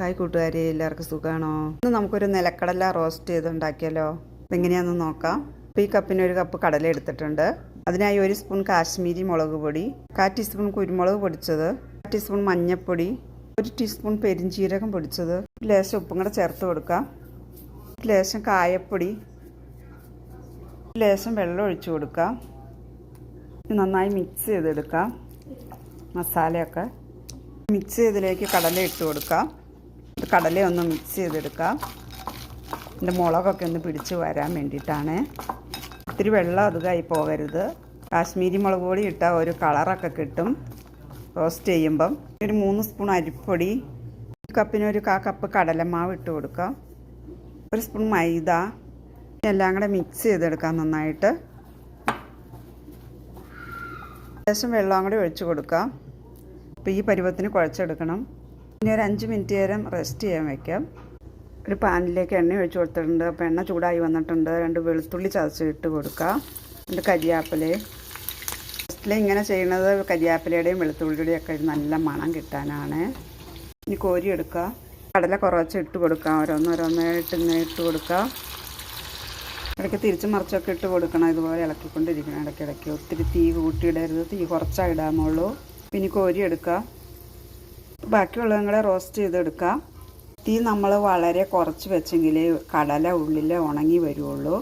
Hi കൂട്ടുകാരി എല്ലാവർക്കും സുഖമാണോ ഇന്ന് നമുക്കൊരു നിലക്കടല റോസ്റ്റ് ചെയ്ത് ഉണ്ടാക്കിയാലോ? എങ്ങനെയാണെന്ന് നോക്കാം. അപ്പോൾ ഈ കപ്പിന് ഒരു കപ്പ് കടല എടുത്തിട്ടുണ്ട്. അതിനായി ഒരു സ്പൂൺ കാശ്മീരി മുളക് പൊടി കാ ടീസ്പൂൺ കുരുമുളക് പൊടിച്ചത് കാ ടീസ്പൂൺ മഞ്ഞൾപ്പൊടി ഒരു ടീസ്പൂൺ പെരിഞ്ചീരകം പൊടിച്ചത് ലേശം ഉപ്പും കൂടെ ചേർത്ത് കൊടുക്കാം. ലേശം കായപ്പൊടി ലേശം വെള്ളം ഒഴിച്ചു കൊടുക്കാം. നന്നായി മിക്സ് ചെയ്തെടുക്കാം. മസാലയൊക്കെ. മിക്സ് ചെയ്തതിലേക്ക് കടല ഇട്ട് കൊടുക്കാം. ഇത് ഒന്ന് മിക്സ് ചെയ്തെടുക്കാം. എന്റെ മുളകൊക്കെ ഒന്ന് പിടിച്ച് വരാൻ വേണ്ടിയിട്ടാണ്. ഒത്തിരി വെള്ളം അതുകായി പോകരുത്. കാശ്മീരി മുളക് പൊടി ഇട്ടാൽ ഒരു കളറൊക്കെ കിട്ടും റോസ്റ്റ് ചെയ്യുമ്പം. ഒരു മൂന്ന് സ്പൂൺ അരിപ്പൊടി കപ്പിന് ഒരു കാ കപ്പ് കടലമാവ് ഇട്ട് കൊടുക്കാം. ഒരു സ്പൂൺ മൈദ എല്ലാം കൂടെ മിക്സ് ചെയ്തെടുക്കാം നന്നായിട്ട്. ശേഷം വെള്ളം കൂടി ഒഴിച്ച് കൊടുക്കാം. അപ്പോൾ ഈ പരുവത്തിന് കുഴച്ചെടുക്കണം. ഇനി ഒരു അഞ്ച് മിനിറ്റ് നേരം റെസ്റ്റ് ചെയ്യാൻ വെക്കാം. ഒരു പാനിലേക്ക് എണ്ണ ഒഴിച്ച് കൊടുത്തിട്ടുണ്ട്. അപ്പോൾ എണ്ണ ചൂടായി വന്നിട്ടുണ്ട്. രണ്ട് വെളുത്തുള്ളി ചതച്ച് ഇട്ട് കൊടുക്കാം. രണ്ട് കരിയാപ്പില ഫസ്റ്റിൽ ഇങ്ങനെ ചെയ്യുന്നത് കരിയാപ്പിലയുടെയും വെളുത്തുള്ളിയുടെയും ഒക്കെ നല്ല മണം കിട്ടാനാണ്. ഇനി കോരി എടുക്കുക. കടല കുറച്ച് ഇട്ട് കൊടുക്കാം. ഓരോന്നോരോന്നായിട്ട് ഇങ്ങനെ ഇട്ട് കൊടുക്കാം. ഇടയ്ക്ക് തിരിച്ച് മറിച്ചൊക്കെ ഇട്ട് കൊടുക്കണം. ഇതുപോലെ ഇളക്കിക്കൊണ്ടിരിക്കണം. ഇടയ്ക്കിടയ്ക്ക് ഒത്തിരി തീ കൂട്ടിയിടരുത്. തീ കുറച്ചാണ് ഇടാമുള്ളൂ പിന്നെ കോരി എടുക്കുക. ബാക്കിയുള്ളതും കൂടെ റോസ്റ്റ് ചെയ്തെടുക്കാം. തീ നമ്മൾ വളരെ കുറച്ച് വെച്ചെങ്കിലേ കടല ഉള്ളിൽ ഉണങ്ങി വരുള്ളൂ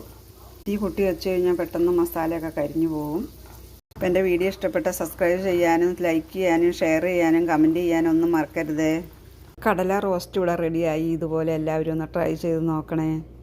തീ കുട്ടി വെച്ച് കഴിഞ്ഞാൽ പെട്ടെന്ന് മസാലയൊക്കെ കരിഞ്ഞു പോകും അപ്പോൾ എന്റെ വീഡിയോ ഇഷ്ടപ്പെട്ട സബ്സ്ക്രൈബ് ചെയ്യാനും ലൈക്ക് ചെയ്യാനും ഷെയർ ചെയ്യാനും കമന്റ് ചെയ്യാനും ഒന്നും മറക്കരുതേ. കടല റോസ്റ്റ് ഇവിടെ റെഡിയായി. ഇതുപോലെ എല്ലാവരും ഒന്ന് ട്രൈ ചെയ്ത് നോക്കണേ.